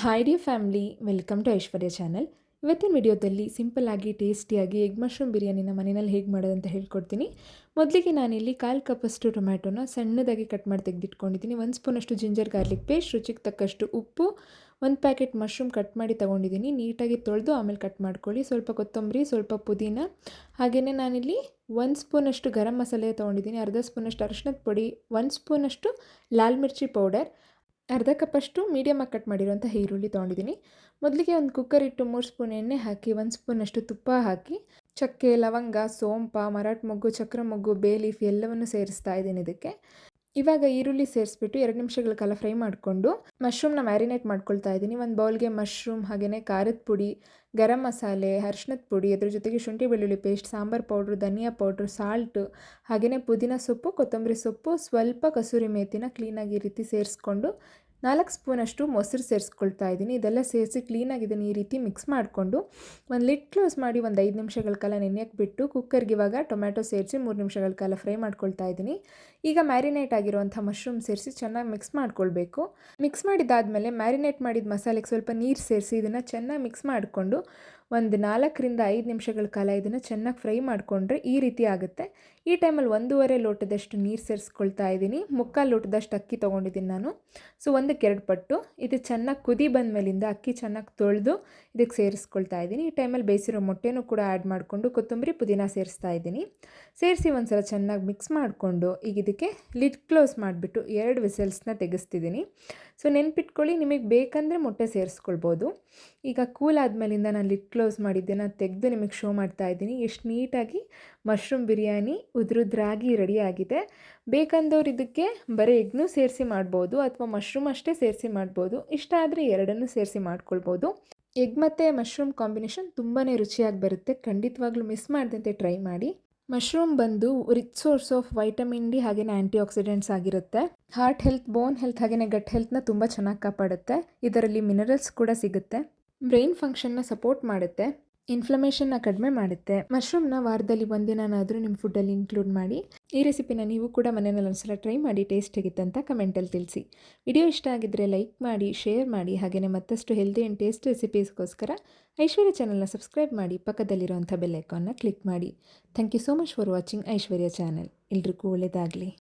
Hi dear family welcome to Aishwarya channel ಇವತ್ತಿನ ವಿಡಿಯೋದಲ್ಲಿ ಸಿಂಪಲ್ಲಾಗಿ ಟೇಸ್ಟಿಯಾಗಿ ಎಗ್ ಮಶ್ರೂಮ್ ಬಿರಿಯಾನಿನ ಮನೆಯಲ್ಲಿ ಹೇಗೆ ಮಾಡೋದಂತ ಹೇಳ್ಕೊಡ್ತೀನಿ. ಮೊದಲಿಗೆ ನಾನಿಲ್ಲಿ ಕಾಲು ಕಪ್ಪಷ್ಟು ಟೊಮ್ಯಾಟೊನ ಸಣ್ಣದಾಗಿ ಕಟ್ ಮಾಡಿ ತೆಗೆದಿಟ್ಕೊಂಡಿದ್ದೀನಿ. ಒಂದು ಸ್ಪೂನಷ್ಟು ಜಿಂಜರ್ ಗಾರ್ಲಿಕ್ ಪೇಸ್ಟ್ ರುಚಿಗೆ ತಕ್ಕಷ್ಟು ಉಪ್ಪು, ಒಂದು ಪ್ಯಾಕೆಟ್ ಮಶ್ರೂಮ್ ಕಟ್ ಮಾಡಿ ತೊಗೊಂಡಿದ್ದೀನಿ. ನೀಟಾಗಿ ತೊಳೆದು ಆಮೇಲೆ ಕಟ್ ಮಾಡ್ಕೊಳ್ಳಿ. ಸ್ವಲ್ಪ ಕೊತ್ತಂಬರಿ, ಸ್ವಲ್ಪ ಪುದೀನ ಹಾಗೆಯೇ ನಾನಿಲ್ಲಿ ಒಂದು ಸ್ಪೂನಷ್ಟು ಗರಂ ಮಸಾಲೆ ತೊಗೊಂಡಿದ್ದೀನಿ. ಅರ್ಧ ಸ್ಪೂನಷ್ಟು ಅರಶಿನದ ಪುಡಿ, ಒಂದು ಸ್ಪೂನಷ್ಟು ಲಾಲ್ ಮಿರ್ಚಿ ಪೌಡರ್ ಅರ್ಧ ಕಪ್ಪಷ್ಟು ಮೀಡಿಯಮಾಗಿ ಕಟ್ ಮಾಡಿರುವಂಥ ಈರುಳ್ಳಿ ತೊಗೊಂಡಿದ್ದೀನಿ. ಮೊದಲಿಗೆ ಒಂದು ಕುಕ್ಕರ್ ಇಟ್ಟು ಮೂರು ಸ್ಪೂನ್ ಎಣ್ಣೆ ಹಾಕಿ, ಒಂದು ಸ್ಪೂನಷ್ಟು ತುಪ್ಪ ಹಾಕಿ, ಚಕ್ಕೆ, ಲವಂಗ, ಸೋಂಪ, ಮರಾಠ ಮೊಗ್ಗು, ಚಕ್ರ ಮೊಗ್ಗು ಬೇ ಲೀಫ್ ಎಲ್ಲವನ್ನು ಸೇರಿಸ್ತಾ ಇದ್ದೀನಿ ಇದಕ್ಕೆ. ಇವಾಗ ಈರುಳ್ಳಿ ಸೇರಿಸ್ಬಿಟ್ಟು ಎರಡು ನಿಮಿಷಗಳ ಕಾಲ ಫ್ರೈ ಮಾಡಿಕೊಂಡು ಮಶ್ರೂಮ್ನ ಮ್ಯಾರಿನೇಟ್ ಮಾಡ್ಕೊಳ್ತಾ ಇದ್ದೀನಿ. ಒಂದು ಬೌಲ್ಗೆ ಮಶ್ರೂಮ್ ಹಾಗೆಯೇ ಖಾರದ ಪುಡಿ, ಗರಂ ಮಸಾಲೆ, ಅರ್ಶಿಣದ ಪುಡಿ, ಅದ್ರ ಜೊತೆಗೆ ಶುಂಠಿ ಬೆಳ್ಳುಳ್ಳಿ ಪೇಸ್ಟ್, ಸಾಂಬಾರು ಪೌಡ್ರು, ಧನಿಯಾ ಪೌಡ್ರು, ಸಾಲ್ಟು ಹಾಗೆಯೇ ಪುದೀನ ಸೊಪ್ಪು, ಕೊತ್ತಂಬರಿ ಸೊಪ್ಪು, ಸ್ವಲ್ಪ ಕಸೂರಿ ಮೇತಿನ ಕ್ಲೀನಾಗಿ ರೀತಿ ಸೇರಿಸ್ಕೊಂಡು ನಾಲ್ಕು ಸ್ಪೂನಷ್ಟು ಮೊಸರು ಸೇರಿಸ್ಕೊಳ್ತಾ ಇದ್ದೀನಿ. ಇದೆಲ್ಲ ಸೇರಿಸಿ ಕ್ಲೀನಾಗಿ ಇದನ್ನು ಈ ರೀತಿ ಮಿಕ್ಸ್ ಮಾಡಿಕೊಂಡು ಒಂದು ಲಿಡ್ ಕ್ಲೋಸ್ ಮಾಡಿ ಒಂದು ಐದು ನಿಮಿಷಗಳ ಕಾಲ ನೆನೆಯಕ್ಕೆ ಬಿಟ್ಟು ಕುಕ್ಕರ್ಗೆ ಇವಾಗ ಟೊಮ್ಯಾಟೊ ಸೇರಿಸಿ ಮೂರು ನಿಮಿಷಗಳ ಕಾಲ ಫ್ರೈ ಮಾಡ್ಕೊಳ್ತಾ ಇದ್ದೀನಿ. ಈಗ ಮ್ಯಾರಿನೇಟ್ ಆಗಿರುವಂಥ ಮಶ್ರೂಮ್ ಸೇರಿಸಿ ಚೆನ್ನಾಗಿ ಮಿಕ್ಸ್ ಮಾಡ್ಕೊಳ್ಬೇಕು. ಮಿಕ್ಸ್ ಮಾಡಿದ್ದಾದಮೇಲೆ ಮ್ಯಾರಿನೇಟ್ ಮಾಡಿದ ಮಸಾಲೆಗೆ ಸ್ವಲ್ಪ ನೀರು ಸೇರಿಸಿ ಇದನ್ನು ಚೆನ್ನಾಗಿ ಮಿಕ್ಸ್ ಮಾಡಿಕೊಂಡು ಒಂದು ನಾಲ್ಕರಿಂದ ಐದು ನಿಮಿಷಗಳ ಕಾಲ ಇದನ್ನು ಚೆನ್ನಾಗಿ ಫ್ರೈ ಮಾಡಿಕೊಂಡ್ರೆ ಈ ರೀತಿ ಆಗುತ್ತೆ. ಈ ಟೈಮಲ್ಲಿ ಒಂದೂವರೆ ಲೋಟದಷ್ಟು ನೀರು ಸೇರಿಸ್ಕೊಳ್ತಾ ಇದ್ದೀನಿ. ಮುಕ್ಕಾಲು ಲೋಟದಷ್ಟು ಅಕ್ಕಿ ತೊಗೊಂಡಿದ್ದೀನಿ ನಾನು. ಸೊ, ಒಂದಕ್ಕೆ ಎರಡು ಪಟ್ಟು. ಇದು ಚೆನ್ನಾಗಿ ಕುದಿ ಬಂದ ಮೇಲಿಂದ ಅಕ್ಕಿ ಚೆನ್ನಾಗಿ ತೊಳೆದು ಇದಕ್ಕೆ ಸೇರಿಸ್ಕೊಳ್ತಾ ಇದ್ದೀನಿ. ಈ ಟೈಮಲ್ಲಿ ಬೇಯಿಸಿರೋ ಮೊಟ್ಟೆನೂ ಕೂಡ ಆ್ಯಡ್ ಮಾಡಿಕೊಂಡು ಕೊತ್ತಂಬರಿ ಪುದೀನ ಸೇರಿಸ್ತಾ ಇದ್ದೀನಿ. ಸೇರಿಸಿ ಒಂದು ಸಲ ಚೆನ್ನಾಗಿ ಮಿಕ್ಸ್ ಮಾಡಿಕೊಂಡು ಈಗ ಇದಕ್ಕೆ ಲಿಡ್ ಕ್ಲೋಸ್ ಮಾಡಿಬಿಟ್ಟು ಎರಡು ವಿಸಲ್ಸ್ನ ತೆಗೆಸ್ತಿದ್ದೀನಿ. ಸೊ, ನೆನ್ಪಿಟ್ಕೊಳ್ಳಿ ನಿಮಗೆ ಬೇಕಂದರೆ ಮೊಟ್ಟೆ ಸೇರಿಸ್ಕೊಳ್ಬೋದು. ಈಗ ಕೂಲ್ ಆದಮೇಲಿಂದ ನಾನು ಲಿಡ್ ಕ್ಲೋಸ್ ಮಾಡಿದ್ದನ್ನು ತೆಗೆದು ನಿಮಗೆ ಶೋ ಮಾಡ್ತಾ ಇದ್ದೀನಿ. ಎಷ್ಟು ನೀಟಾಗಿ ಮಶ್ರೂಮ್ ಬಿರಿಯಾನಿ ಉದ್ರುದ್ರಾಗಿ ಆಗಿದೆ. ಬೇಕಂದವ್ರು ಇದಕ್ಕೆ ಬರೀ ಎಗ್ನೂ ಸೇರಿಸಿ ಮಾಡ್ಬೋದು ಅಥವಾ ಮಶ್ರೂಮ್ ಅಷ್ಟೇ ಸೇರಿಸಿ ಮಾಡ್ಬೋದು. ಇಷ್ಟ ಆದರೆ ಎರಡನ್ನೂ ಸೇರಿಸಿ ಮಾಡ್ಕೊಳ್ಬೋದು. ಎಗ್ ಮತ್ತು ಮಶ್ರೂಮ್ ಕಾಂಬಿನೇಷನ್ ತುಂಬಾ ರುಚಿಯಾಗಿ ಬರುತ್ತೆ. ಖಂಡಿತವಾಗ್ಲೂ ಮಿಸ್ ಮಾಡ್ದಂತೆ ಟ್ರೈ ಮಾಡಿ. ಮಶ್ರೂಮ್ ಬಂದು rich source of vitamin D ಹಾಗೆಯೇ ಆ್ಯಂಟಿ ಆಕ್ಸಿಡೆಂಟ್ಸ್ ಆಗಿರುತ್ತೆ ಹಾರ್ಟ್ ಹೆಲ್ತ್ ಬೋನ್ ಹೆಲ್ತ್ ಹಾಗೆಯೇ ಗಟ್ ಹೆಲ್ತ್ನ ತುಂಬ ಚೆನ್ನಾಗಿ ಕಾಪಾಡುತ್ತೆ. ಇದರಲ್ಲಿ ಮಿನರಲ್ಸ್ ಕೂಡ ಸಿಗುತ್ತೆ. ಬ್ರೈನ್ ಫಂಕ್ಷನ್ನ ಸಪೋರ್ಟ್ ಮಾಡುತ್ತೆ, ಇನ್ಫ್ಲಮೇಷನ್ನ ಕಡಿಮೆ ಮಾಡುತ್ತೆ. ಮಶ್ರೂಮ್ನ ವಾರದಲ್ಲಿ ಒಂದಿನಾದರೂ ನಿಮ್ಮ ಫುಡ್ಡಲ್ಲಿ ಇನ್ಕ್ಲೂಡ್ ಮಾಡಿ, ಈ ರೆಸಿಪಿನ ನೀವು ಕೂಡ ಮನೆಯಲ್ಲಿ ಒಂದ್ಸಲ ಟ್ರೈ ಮಾಡಿ, ಟೇಸ್ಟ್ ಹೇಗಿತ್ತು ಅಂತ ಕಮೆಂಟಲ್ಲಿ ತಿಳಿಸಿ. ವಿಡಿಯೋ ಇಷ್ಟ ಆಗಿದ್ದರೆ ಲೈಕ್ ಮಾಡಿ, ಶೇರ್ ಮಾಡಿ, ಹಾಗೆಯೇ ಮತ್ತಷ್ಟು ಹೆಲ್ದಿ ಆ್ಯಂಡ್ ಟೇಸ್ಟ್ ರೆಸಿಪೀಸ್ಗೋಸ್ಕರ ಐಶ್ವರ್ಯ ಚಾನಲ್ನ ಸಬ್ಸ್ಕ್ರೈಬ್ ಮಾಡಿ, ಪಕ್ಕದಲ್ಲಿರುವಂಥ ಬೆಲ್ ಐಕಾನ್ನ ಕ್ಲಿಕ್ ಮಾಡಿ. Thank you so much for watching Aishwarya channel. ಎಲ್ರಿಗೂ ಒಳ್ಳೆಯದಾಗಲಿ.